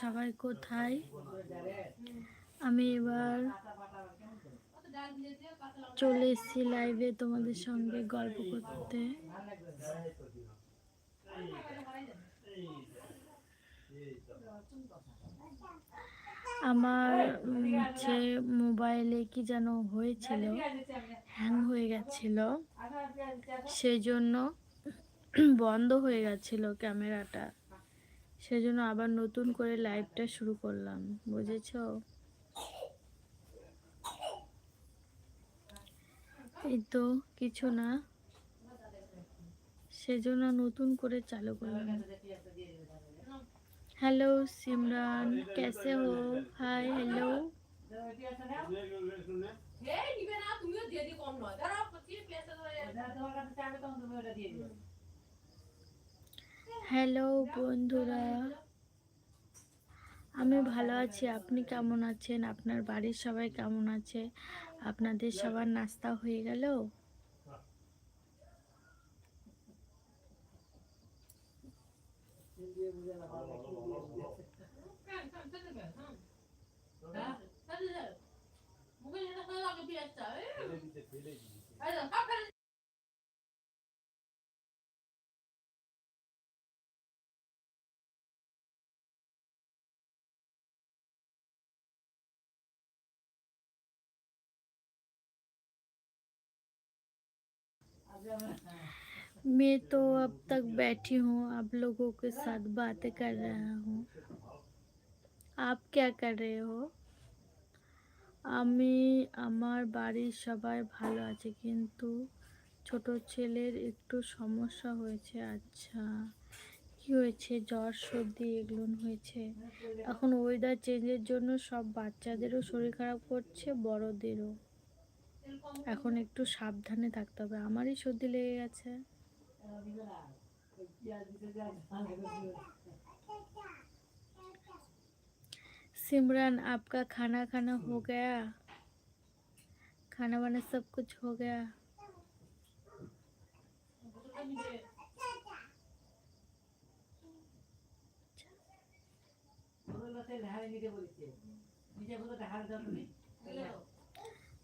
সবাই কোথায়? আমি এবার চলে এসেছি লাইভে তোমাদের সঙ্গে গল্প করতে। আমার হচ্ছে মোবাইলে কি যেন হয়েছিল হ্যাং হয়ে গেছিল, সেই জন্য বন্ধ হয়ে গেছিল ক্যামেরাটা। সেজন্য আবার নতুন করে লাইভটা শুরু করলাম, বুঝেছ? এই তো কিছু না, সেজন্য নতুন করে চালু করলাম। হ্যালো সিমরান কেসে হো? হাই হ্যালো দিয়ে কম নয়। হ্যালো বন্ধুরা আমি ভালো আছি আপনি কেমন আছেন আপনার বাড়ির সবাই কেমন আছে আপনাদের সবার নাস্তা হয়ে গেল मैं तो अब तक बैठी हूँ आप लोगों के साथ बातें कर रहा हूँ आप क्या कर रहे हो আমি আমার বাড়ির সবাই ভালো আছে কিন্তু ছোট ছেলের একটু সমস্যা হয়েছে আচ্ছা কি হয়েছে জ্বর সর্দি এগুলো হয়েছে এখন ওয়েদার চেঞ্জের জন্য সব বাচ্চাদেরও শরীর খারাপ করছে বড়দেরও এখন একটু সাবধানে থাকতে হবে আমারই সর্দি লেগে গেছে सिमरन आपका खाना खाना हो गया खाना वाना सब कुछ हो गया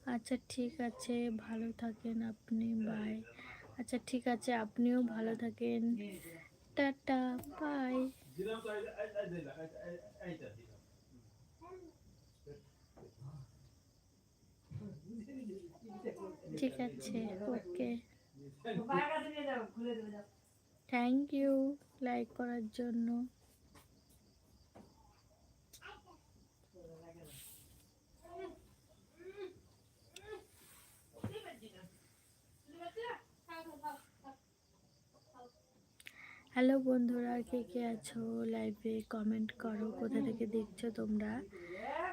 আচ্ছা ঠিক আছে। ভালো থাকেন আপনি। বাই আচ্ছা ঠিক আছে। আপনিও ভালো থাকেন। টাটা। বাই। ঠিক আছে। ওকে থ্যাংক ইউ লাইক করার জন্য। হ্যালো বন্ধুরা, কে কে আছো? লাইভে কমেন্ট করো, কোথা থেকে দেখছ তোমরা?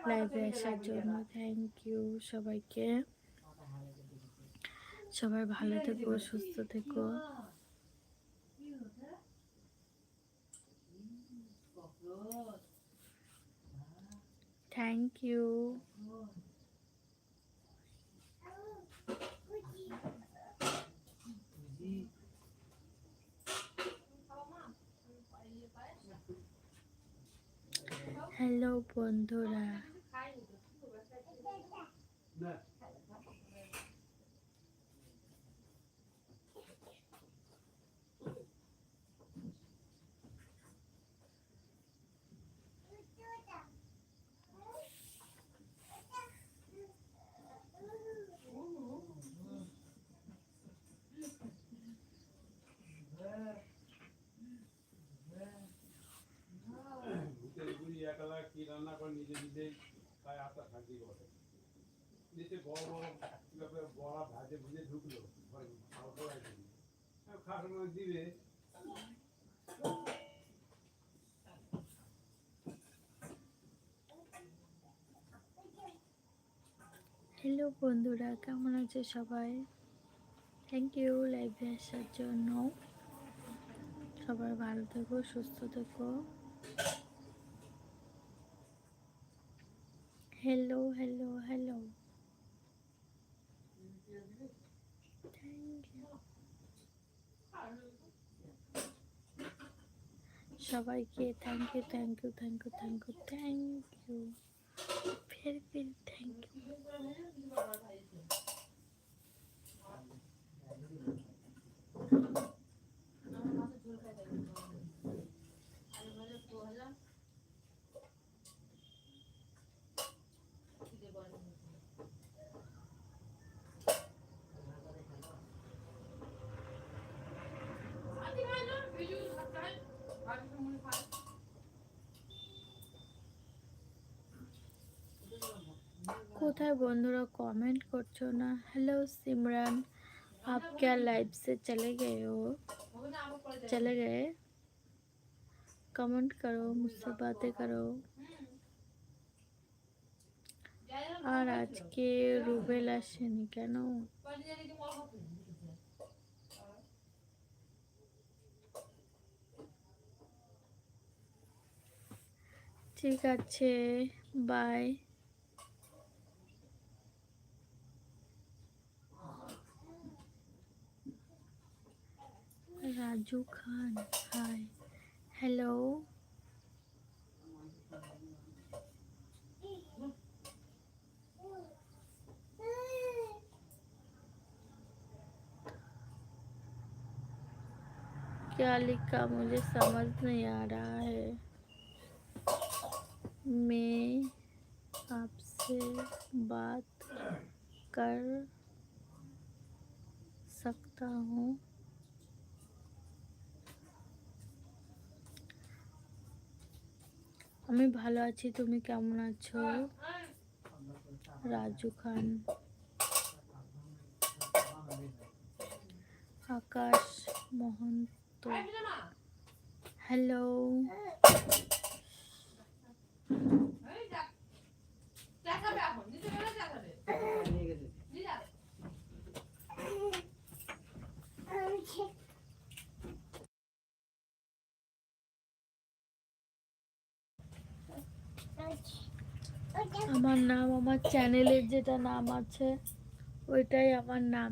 লাইভে আসার জন্য থ্যাংক ইউ সবাইকে। সবাই ভালো থেকো, সুস্থ থেকো। থ্যাংক ইউ হ্যালো বন্ধুরা না, ভূতের বুড়ি একলা কি রান্না করে নিজে নিজে খায় আত্মা শান্তি করে বড় বড় ভাজে ঢুকলো। সময় দিবে। হ্যালো বন্ধুরা, কেমন আছে সবাই? থ্যাংক ইউ লাইভে আসার জন্য। সবাই ভালো থেকো, সুস্থ থেকো। Hello hello hello thank you সবাইকে thank you thank you thank you thank you thank you ফের ফের থ্যাংক ইউ কোথায় বন্ধুরা কমেন্ট করছ না? হ্যালো সিমরান আপ কে লাইভ সে চলে গে ও চলে গে কমেন্ট করো মুসে বাতে করো আর আজকে রুবেল আসেনি কেন ঠিক আছে bye Raju Khan hi hello क्या लिखा मुझे समझ नहीं आ रहा है। मैं आपसे बात कर सकता हूँ? আমি ভালো আছি তুমি কেমন আছো? রাজু খান। আকাশ মহন্ত। হ্যালো দেখাবে এখন দিতে গেলে দেখাবে দিদা আমার নাম আমার চ্যানেলের যেটা নাম আছে ওইটাই আমার নাম।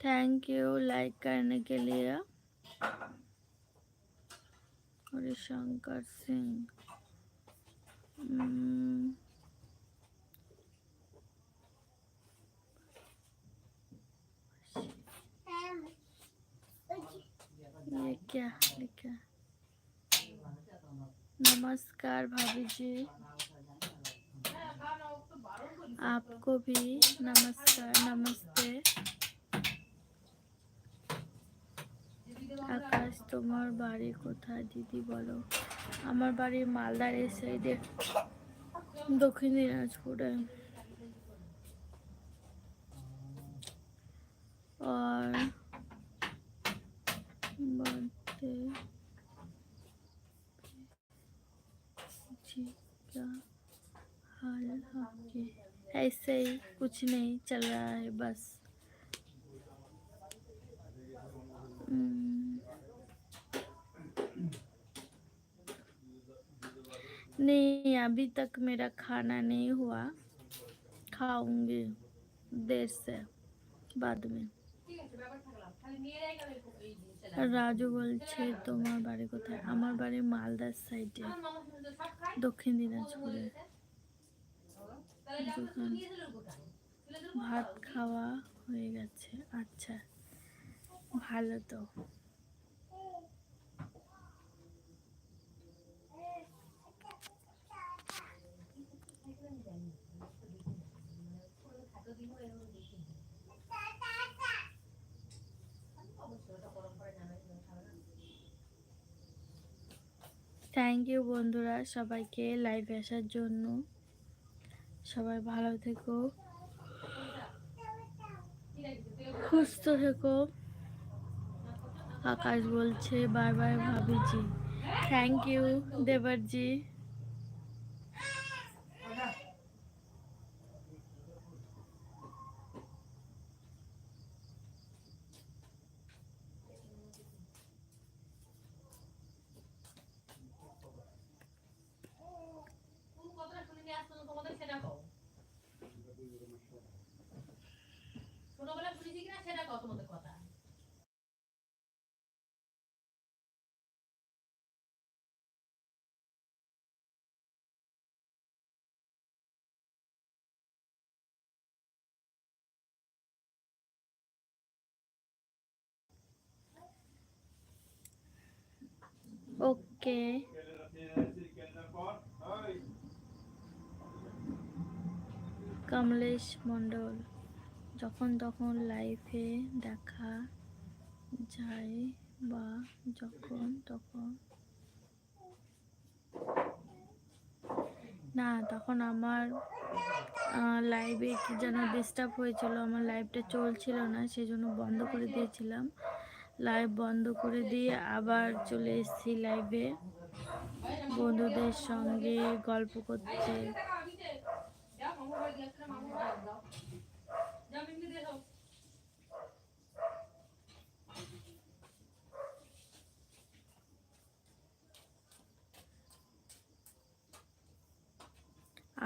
थैंक यू लाइक करने के लिए। और शंकर सिंह। हम्म, ये क्या लिखा नमस्कार भाभी जी। आपको भी नमस्कार नमस्ते। তোমার বাড়ি কোথায় দিদি বলো আমার বাড়ি মালদার এই সাইডে দক্ষিণ দিনাজপুরে और बर्थडे जी क्या हाल आपके ऐसे ही कुछ नहीं चल रहा है बस नहीं अभी तक मेरा खाना नहीं हुआ खाऊंगी देर से बाद में ঠিক আছে ব্যাপার থাকলাম খালি মেয়েরাই গেলে এই জিনিসটা রাজু বলছে তোমার বাড়ি কোথায় আমার বাড়ি মালদার সাইডে আমার মামা শুনে সব খায় দক্ষিণ দিনাজপুরে তাহলে দোকান। নিয়ে দিল কোথায় তুলে দিল ভাত খাওয়া হয়ে গেছে আচ্ছা ভালো তো থ্যাংক ইউ বন্ধুরা, সবাইকে লাইভে আসার জন্য। সবাই ভালো থেকো। সুস্থ থেকো। আকাশ বলছে বারবার ভাবিজি থ্যাংক ইউ দেবরজি কোন কথাটা শুনে নিয়ে আসতো না তোমাদের সেটা কও ছোটবেলায় শুনেছি কিনা সেটা কও তোমাদের কথা ওকে কমলেশ মণ্ডল, যখন তখন লাইফে দেখা যায় বা যখন তখন। না, তখন আমার লাইভে কি যেন ডিস্টার্ব হয়েছিল, আমার লাইভটা চলছিল না সেই জন্য বন্ধ করে দিয়েছিলাম। লাইভ বন্ধ করে দিয়ে আবার চলে এসেছি লাইভে বন্ধুদের সঙ্গে গল্প করতে।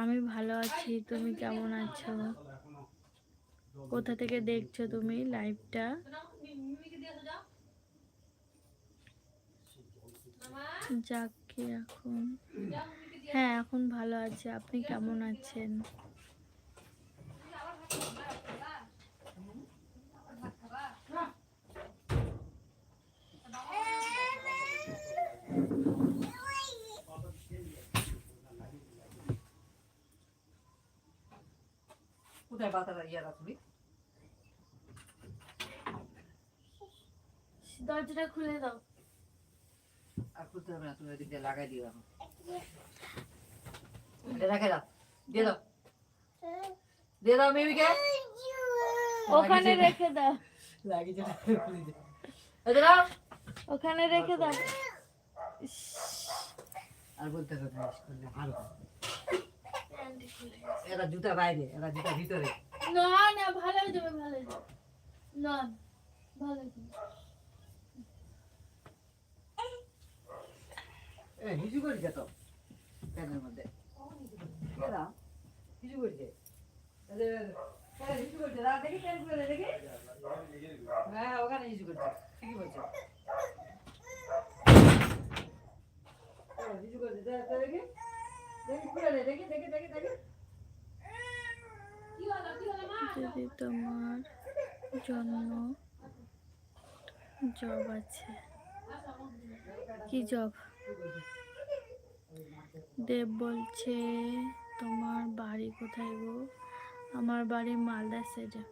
আমি ভালো আছি, তুমি কেমন আছো? কোথা থেকে দেখছ তুমি লাইভটা তো নাও মিমিকে দিয়ে দাও যাও মামা যাকে এখন হ্যাঁ এখন ভালো আছি। আপনি কেমন আছেন? কোথায় দরজাটা খুলে দাও। আর খুলতে হবে না তুমি ওদিক দিয়ে লাগাই দিও এখন। এটা রেখে দাও দিয়ে দাও। দিয়ে দাও মেমিকে। ওখানে রেখে দাও। ওখানে রেখে দাও। আর বলতে হবে করলে ভালো এরা জুতা বাইরে এরা জুতা ভিতরে। না না ভালো যাবে ভালো যাবে। না ভালো যাবে। হিজু করেছে তো প্যানের মধ্যে। হিজু করেছে হিজু করেছে দেখি প্যান দেখি। হ্যাঁ ওখানে হিজু করছে ঠিকই বলছে। হিজু করছে দেখি। দেখি খুলে দেখি দেখি দেখি দেখি। কি হলো কি হলো মা? যদি তোমার জন্য জব আছে কি জব? দেব বলছে, তোমার বাড়ি কোথায় গো? আমার বাড়ি মালদা সাইডে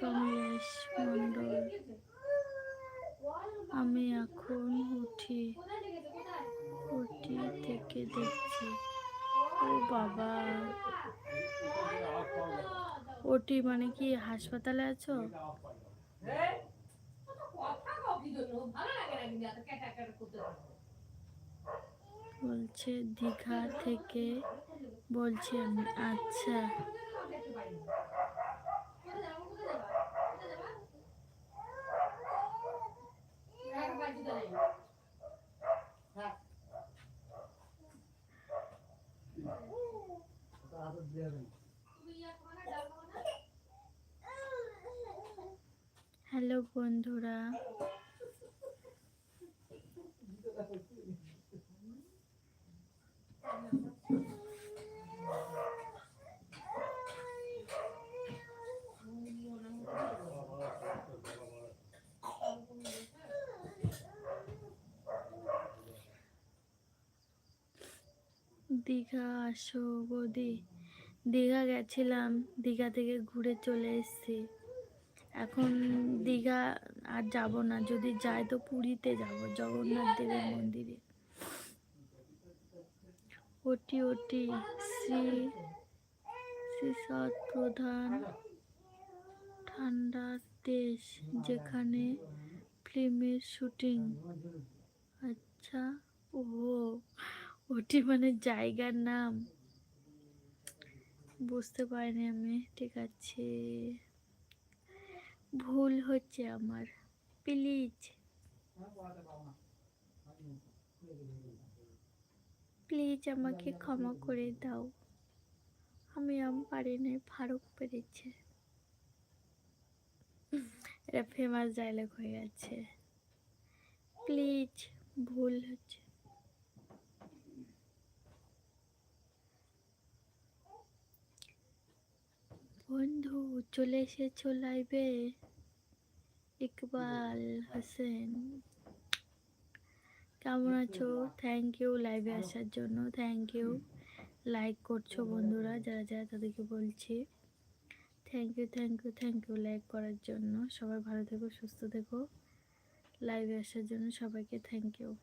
কমলেশ মণ্ডল, আমি এখন উঠি উঠি থেকে দেখছি। ও বাবা, ওটি মানে কি হাসপাতালে আছো? বলছে দীঘা থেকে বলছি আমি আচ্ছা। হ্যালো পারি না। কোথায় যাব কোথায় যাবা কোথায় যাবা এক বাজি তো নেই তুমি ইয়া খাও না ডাল খাও না হ্যালো বন্ধুরা দীঘা আসো বৌদি দীঘা গেছিলাম, দীঘা থেকে ঘুরে চলে এসেছি। এখন দীঘা আর যাব না, যদি যাই তো পুরীতে যাব, জগন্নাথ দেবের মন্দিরে। ওটি ওটি, শ্রী শ্রী প্রধান ঠান্ডাতে দেশ যেখানে ফিল্মের শুটিং। আচ্ছা ও ওটি মানে জায়গার নাম? বুঝতে পারিনি আমি, ঠিক আছে। ভুল হচ্ছে আমার প্লিজ প্লিজ আমাকে ক্ষমা করে দাও। আমি আম পারি নাই, ফারুক পেরেছে। এটা ফেমাস ডায়লগ হয়ে গেছে। প্লিজ ভুল হচ্ছে। বন্ধু চলে এসেছ লাইভে ইকবাল হোসেন। কেমন আছো? থ্যাংক ইউ লাইভে আসার জন্য। থ্যাংক ইউ লাইক করছ বন্ধুরা যারা যারা তাদেরকে বলছি। Thank you thank you thank you like করার জন্য। সবাই ভালো থেকো সুস্থ থেকো। লাইভে আসার জন্য সবাইকে থ্যাংক ইউ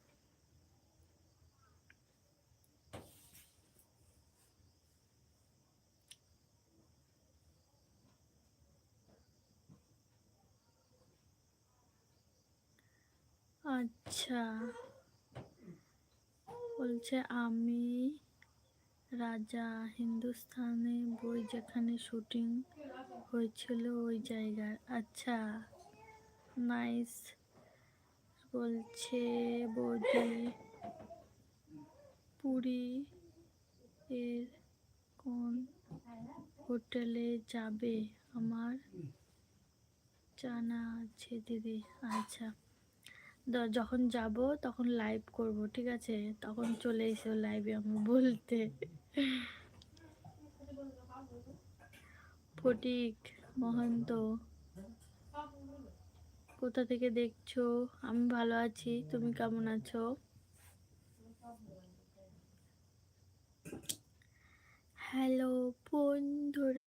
আচ্ছা। বলছে, আমি রাজা হিন্দুস্তানে বই যেখানে শুটিং হয়েছিল ওই জায়গার। আচ্ছা নাইস। বলছে, বৌদি পুরী এর কোন হোটেলে যাবে? আমার জানা আছে, দিদি। আচ্ছা। যখন যাব তখন লাইভ করব, ঠিক আছে? তখন চলে এসো লাইভে আমি বলতে। ফটিক, মহন্ত, কোথা থেকে দেখছ? আমি ভালো আছি, তুমি কেমন আছো? হ্যালো বন্ধুরা।